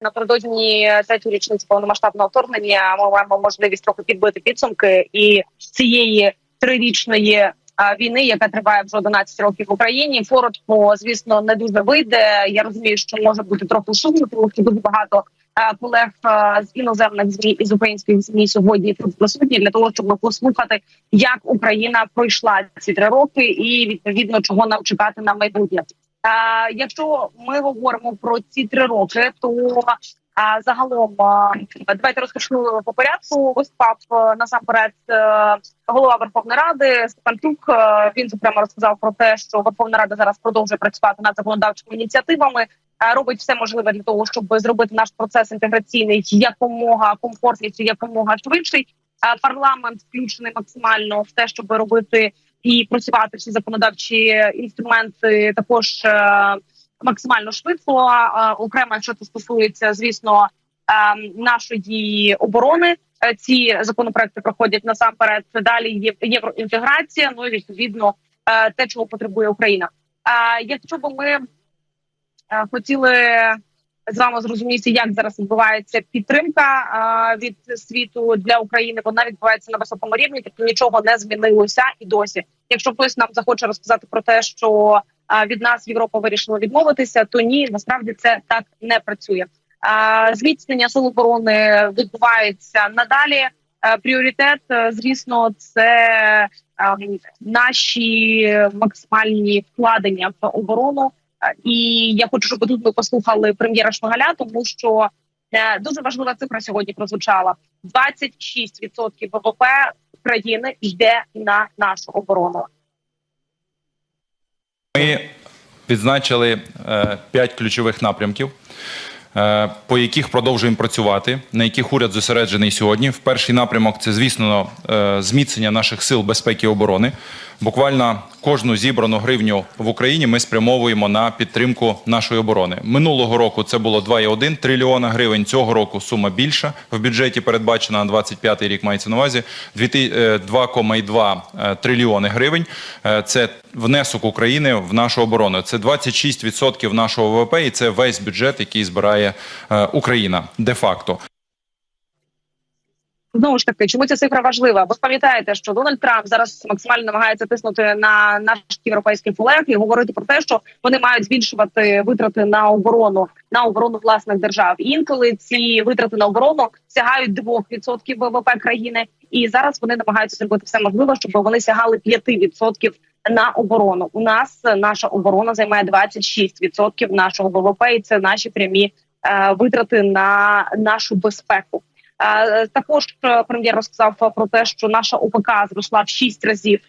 напередодні третьої річниці повномасштабного вторгнення ми маємо можливість трохи підбити підсумки і цієї трирічної війни, яка триває вже 11 років в Україні. Коротко, звісно, не дуже вийде. Я розумію, що може бути трохи шумно, тому що дуже багато колег з іноземних змі і з українських змі сьогодні тут присутні для того, щоб послухати, як Україна пройшла ці три роки, і відповідно чого нам чекати на майбутнє. Якщо ми говоримо про ці три роки, то а загалом давайте розкажу по порядку. Виступав насамперед е, голова Верховної Ради Степан Тук. Е, Він зокрема розказав про те, що Верховна Рада зараз продовжує працювати над законодавчими ініціативами. е, Робить все можливе для того, щоб зробити наш процес інтеграційний якомога комфортніший, якомога швидший. Е, Парламент включений максимально в те, щоб робити і працювати всі законодавчі інструменти також е, максимально швидко. Окремо, якщо це стосується, звісно, е, нашої оборони. Е, Ці законопроекти проходять насамперед. Далі є євроінтеграція. Ну і відповідно те, чого потребує Україна. Якщо б ми хотіли з вами зрозуміти, як зараз відбувається підтримка від світу для України, вона відбувається на високому рівні, тобто нічого не змінилося і досі. Якщо хтось нам захоче розказати про те, що від нас Європа вирішила відмовитися, то ні, насправді це так не працює. Зміцнення сил оборони відбувається надалі. Пріоритет, е, звісно, це е, наші максимальні вкладення в оборону. І я хочу, щоб тут ми послухали прем'єра Шмигаля, тому що е, дуже важлива цифра сьогодні прозвучала: 26% ВВП країни йде на нашу оборону. Ми відзначили е, п'ять ключових напрямків, е, по яких продовжуємо працювати, на яких уряд зосереджений сьогодні. В перший напрямок це, звісно, зміцнення наших сил безпеки і оборони. Буквально кожну зібрану гривню в Україні ми спрямовуємо на підтримку нашої оборони. Минулого року це було 2,1 трильйона гривень. Цього року сума більша в бюджеті передбачена на 25-й рік. Мається на увазі Дві- е, 2,2 е, трильйони гривень. Е, Це внесок України в нашу оборону. Це 26% нашого ВВП, і це весь бюджет, який збирає Україна де-факто. Знову ж таки, чому ця цифра важлива? Ж пам'ятаєте, що Дональд Трамп зараз максимально намагається тиснути на наших європейських колег і говорити про те, що вони мають збільшувати витрати на оборону на оборону власних держав. Інколи ці витрати на оборону сягають 2% ВВП країни, і зараз вони намагаються зробити все можливе, щоб вони сягали 5% на оборону. У нас наша оборона займає 26% нашого ВВП, і це наші прямі е, витрати на нашу безпеку. Е, Також е, прем'єр розказав про те, що наша ОПК зросла в 6 разів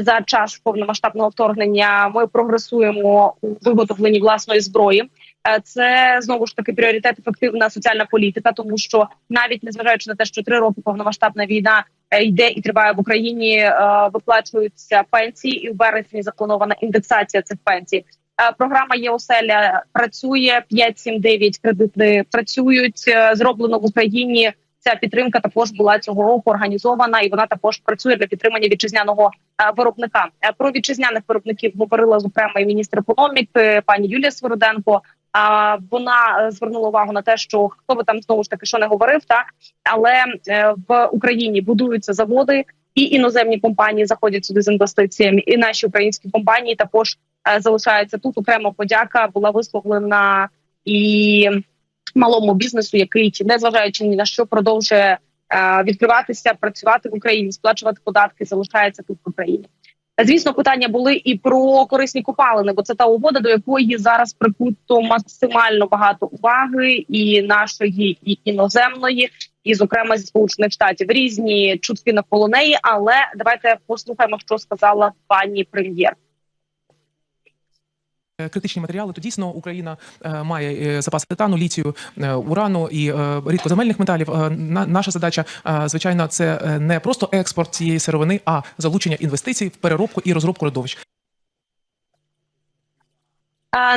за час повномасштабного вторгнення. Ми прогресуємо у виготовленні власної зброї. Е, Це знову ж таки пріоритет, ефективна соціальна політика, тому що навіть незважаючи на те, що три роки повномасштабна війна йде і триває в Україні, виплачуються пенсії, і в березні запланована індексація цих пенсій. Програма ЄОСЕЛЯ працює 5-7-9 кредити працюють. Зроблено в Україні. Ця підтримка також була цього року організована, і вона також працює для підтримання вітчизняного е, виробника. Е, Про вітчизняних виробників говорила зокрема і міністр економіки пані Юлія Свириденко. А вона е, звернула увагу на те, що хто би там знову ж таки що не говорив, та але е, в Україні будуються заводи, і іноземні компанії заходять сюди з інвестиціями, і наші українські компанії також е, залишаються тут. Окрема подяка була висловлена і малому бізнесу, який незважаючи ні на що продовжує е, відкриватися, працювати в Україні, сплачувати податки, залишається тут в Україні. Звісно, питання були і про корисні копалини, бо це та угода, до якої зараз прикуто максимально багато уваги, і нашої, і іноземної, і зокрема зі сполучених штатів різні чутки навколо неї. Але давайте послухаємо, що сказала пані прем'єр. Е, критичні матеріали, то дійсно Україна е, має е, запаси титану, літію, урану і рідкоземельних металів. На, наша задача, звичайно, це не просто експорт цієї сировини, а залучення інвестицій в переробку і розробку родовищ.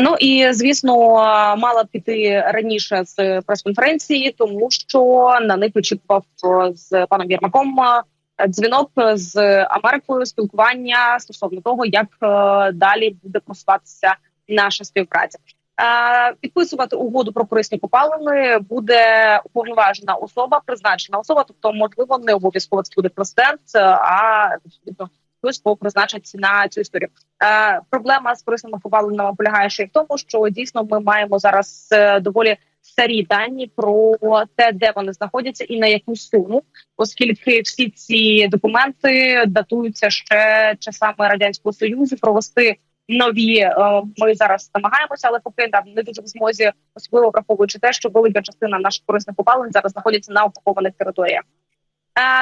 Ну і звісно, мала піти раніше з прес-конференції, тому що на них очікував з паном Єрмаком дзвінок з Америкою, спілкування стосовно того, як далі буде просуватися наша співпраця. Підписувати угоду про корисні копалини буде уповноважена особа, призначена особа, тобто, можливо, не обов'язково це буде президент, а хтось кого призначить на цю історію. Проблема з корисними копалинами полягає ще й в тому, що дійсно ми маємо зараз е, доволі старі дані про те, де вони знаходяться, і на яку суму, оскільки всі ці документи датуються ще часами радянського союзу, провести нові е, ми зараз намагаємося, але поки там не дуже в змозі, особливо враховуючи те, що велика частина наших корисних копалин зараз знаходяться на окупованих територіях.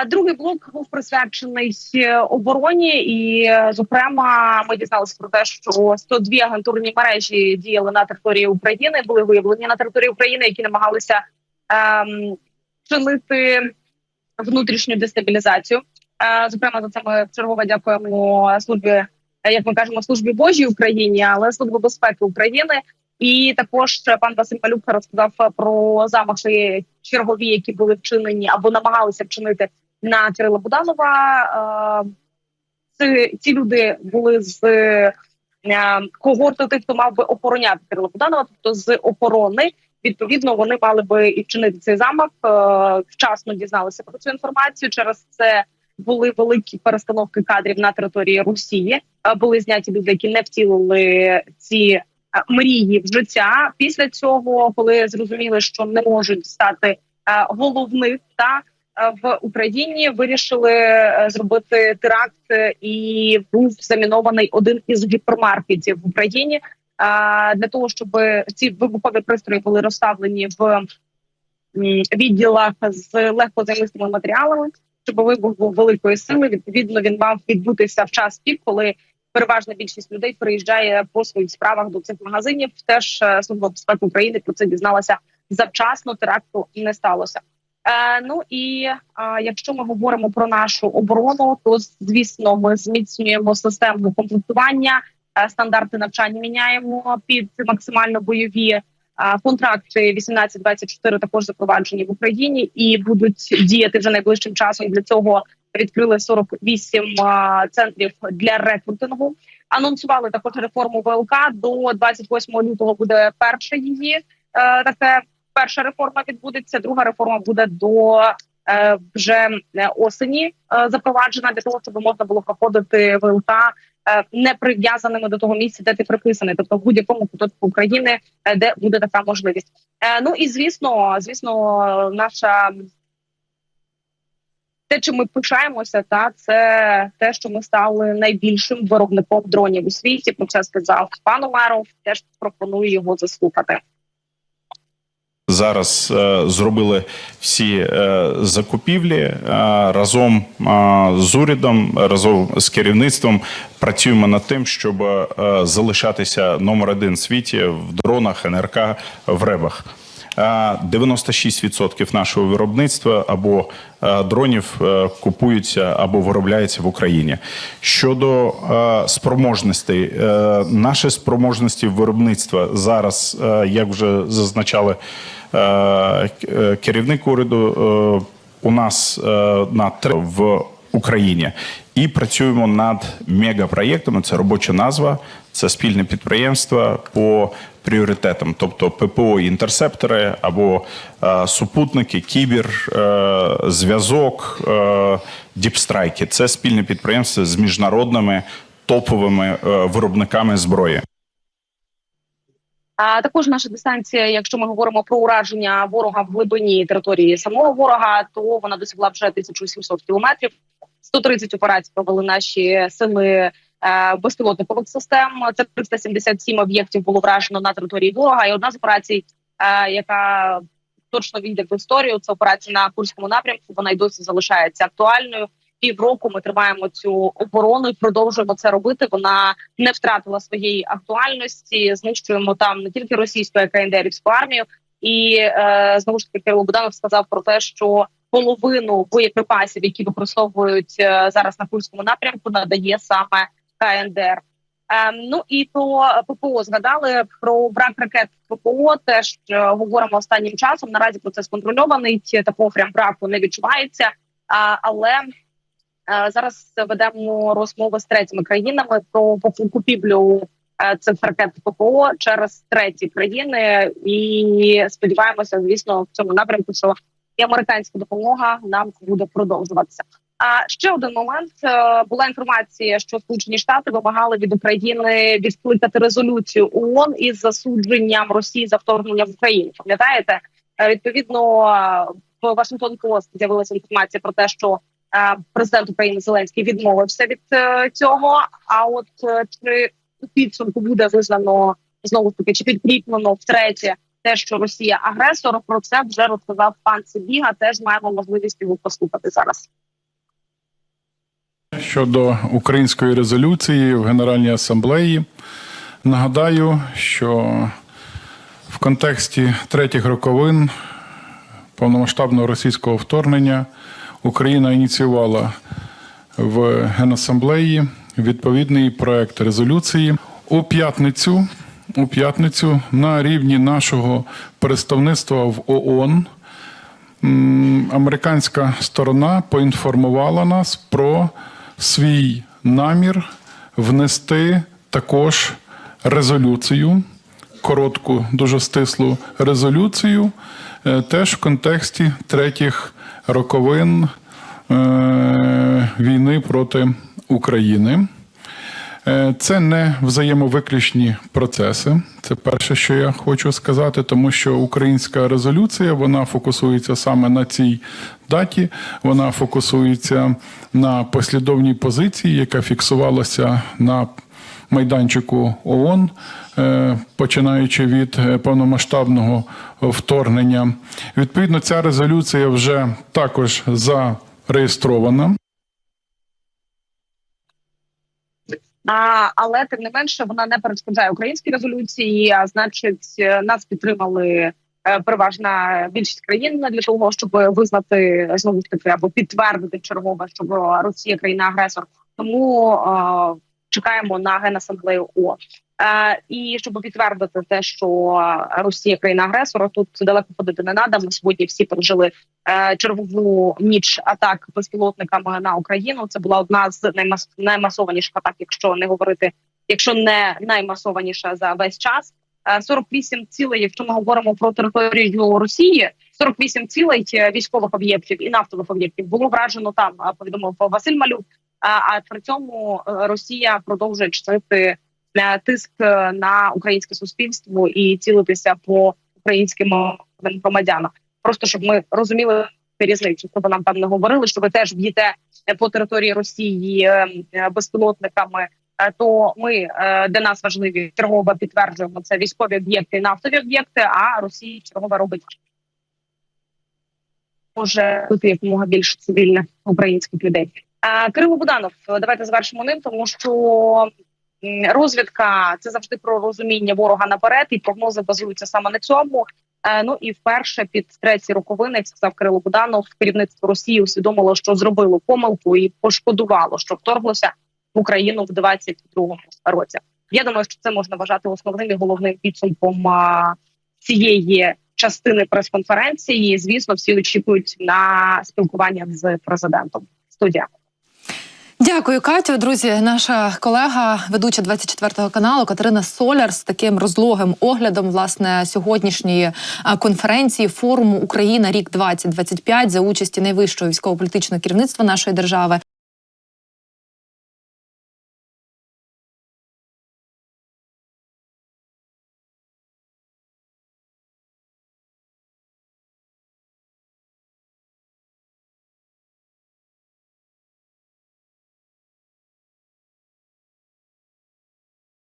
Е, Другий блок був присвячений е, обороні, і зокрема, ми дізналися про те, що 102 агентурні мережі діяли на території України, були виявлені на території України, які намагалися ем, чинити внутрішню дестабілізацію. Е, Зокрема, за це ми вчергове дякуємо службі, як ми кажемо, службі Божій Україні, але службі безпеки України. І також пан Василь Малюк розказав про замахи чергові, які були вчинені або намагалися вчинити на Кирила Буданова. Е, Ці, люди були з е, когорти тих, хто мав би охороняти Кирила Буданова, тобто з охорони. Відповідно, вони мали би і вчинити цей замах. е, Вчасно дізналися про цю інформацію. Через це були великі перестановки кадрів на території Росії. Е, Були зняті люди, які не втілили ці е, мрії в життя. Після цього, коли зрозуміли, що не можуть стати е, головних та в Україні, вирішили зробити теракт, і був замінований один із гіпермаркетів в Україні. Для того, щоб ці вибухові пристрої були розставлені в відділах з легкозаймистими матеріалами, вибух був великої сили. Відповідно, він мав відбутися в час пік, коли переважна більшість людей приїжджає по своїх справах до цих магазинів. Теж е, служба безпеки України про це дізналася завчасно. Теракту не сталося. Е, ну і е, якщо ми говоримо про нашу оборону, то звісно ми зміцнюємо систему комплектування. Е, стандарти навчання міняємо під максимально бойові. Контракти 18-24 також запроваджені в Україні і будуть діяти вже найближчим часом. Для цього відкрили 48 е, центрів для рекрутингу. Анонсували також реформу ВЛК. До 28 лютого буде перша її е, таке. Перша реформа відбудеться. Друга реформа буде до е, вже е, осені запроваджена для того, щоб можна було проходити ВЛК не прив'язаними до того місця, де ти приписаний, тобто в будь-якому куточку України, е, де буде така можливість. Е, Ну і звісно, звісно, наша те, чим ми пишаємося, та це те, що ми стали найбільшим виробником дронів у світі. Про це сказав пан Умеров. Теж пропоную його заслухати. Зараз е, зробили всі е, закупівлі е, разом з урядом, разом з керівництвом працюємо над тим, щоб залишатися номер один в світі в дронах, НРК, в ребах. Е, 96% нашого виробництва або е, дронів е, купуються або виробляються в Україні. Щодо е, спроможностей, е, наші спроможності виробництва зараз, е, як вже зазначали е, е, керівник уряду, е, у нас е, на в Україні. І працюємо над мегапроєктами. Це робоча назва, це спільне підприємство по пріоритетам, тобто ППО інтерсептори або е, супутники, кібер, е, зв'язок, е, діпстрайки. Це спільне підприємство з міжнародними топовими е, виробниками зброї. А також наша дистанція, якщо ми говоримо про ураження ворога в глибині території самого ворога, то вона досягла вже 1700 кілометрів. 130 операцій провели наші сили е, безпілотникових систем. Це 377 об'єктів було вражено на території ворога. І одна з операцій, е, яка точно війде в історію, це операція на Курському напрямку. Вона й досі залишається актуальною. Півроку ми тримаємо цю оборону і продовжуємо це робити. Вона не втратила своєї актуальності. Знищуємо там не тільки російську, а й армію. І е, знову ж таки Кирило Буданов сказав про те, що половину боєприпасів, які використовують е, зараз на Курському напрямку, надає саме КНДР. Ем, ну і про ППО згадали про брак ракет ППО. Теж е, говоримо останнім часом. Наразі процес контрольований. Такого прям браку не відчувається. Але е, зараз ведемо розмови з третіми країнами про купівлю е, цих ракет ППО через треті країни. І сподіваємося, звісно, в цьому напрямку, що і американська допомога нам буде продовжуватися. А ще один момент Е, була інформація, що Сполучені Штати вимагали від України відкликати резолюцію ООН із засудженням Росії за вторгнення в Україну. Пам'ятаєте, Е, відповідно в Вашингтон Пост з'явилася інформація про те, що е, президент України Зеленський відмовився від е, цього. А от е, чи у підсумку буде визнано знову ж таки, чи підкріплено втретє те, що Росія агресор, про це вже розказав пан Сибіга. Теж маємо можливість його послухати зараз. Щодо української резолюції в Генеральній асамблеї, нагадаю, що в контексті третіх роковин повномасштабного російського вторгнення Україна ініціювала в Генасамблеї відповідний проект резолюції у п'ятницю. У п'ятницю на рівні нашого представництва в ООН американська сторона поінформувала нас про свій намір внести також резолюцію, коротку, дуже стислу резолюцію, е, теж в контексті третіх роковин е, війни проти України. Е, Це не взаємовиключні процеси. Це перше, що я хочу сказати, тому що українська резолюція вона фокусується саме на цій даті. Вона фокусується на послідовній позиції, яка фіксувалася на майданчику ООН, е, починаючи від е, повномасштабного вторгнення. Відповідно, ця резолюція вже також зареєстрована. А, але тим не менше вона не перешкоджає українській резолюції. А значить, е, нас підтримали е, переважна більшість країн для того, щоб визнати знову ж таки або підтвердити чергове, що Росія країна агресор. Тому е, чекаємо на генасамблею ООН. Е, і щоб підтвердити те, що Росія країна агресора, тут далеко ходити не треба. Ми сьогодні всі пережили е, чергову ніч атак безпілотниками на Україну. Це була одна з наймас... наймасованіших атак, якщо не говорити, якщо не наймасованіша за весь час. Е, 48 цілей, якщо ми говоримо про територію Росії, 48 цілей е, військових об'єктів і нафтових об'єктів було вражено там. е, Повідомив Василь Малюк. А, при цьому е, Росія продовжує чинити е, тиск е, на українське суспільство і цілитися по українським громадянам. Просто щоб ми розуміли різницю, щоб нам там не говорили, що ви теж б'єте е, по території Росії е, безпілотниками. То ми для нас важливі чергово підтверджуємо це військові об'єкти, нафтові об'єкти. А Росія чергово робить може бути якомога більше цивільних українських людей. Кирило Буданов, давайте завершимо ним, тому що розвідка це завжди про розуміння ворога наперед, і прогнози базуються саме на цьому. Е, Ну і вперше під треті роковини, сказав Кирило Буданов, керівництво Росії усвідомило, що зробило помилку і пошкодувало, що вторглося в Україну в 22-му році. Я думаю, що це можна вважати основним і головним підсумком цієї частини прес-конференції. Звісно, всі очікують на спілкування з президентом. Студія. Дякую, Катю. Друзі, наша колега, ведуча 24 каналу Катерина Соляр з таким розлогим оглядом власне сьогоднішньої конференції форуму Україна рік 2025 за участі найвищого військово-політичного керівництва нашої держави.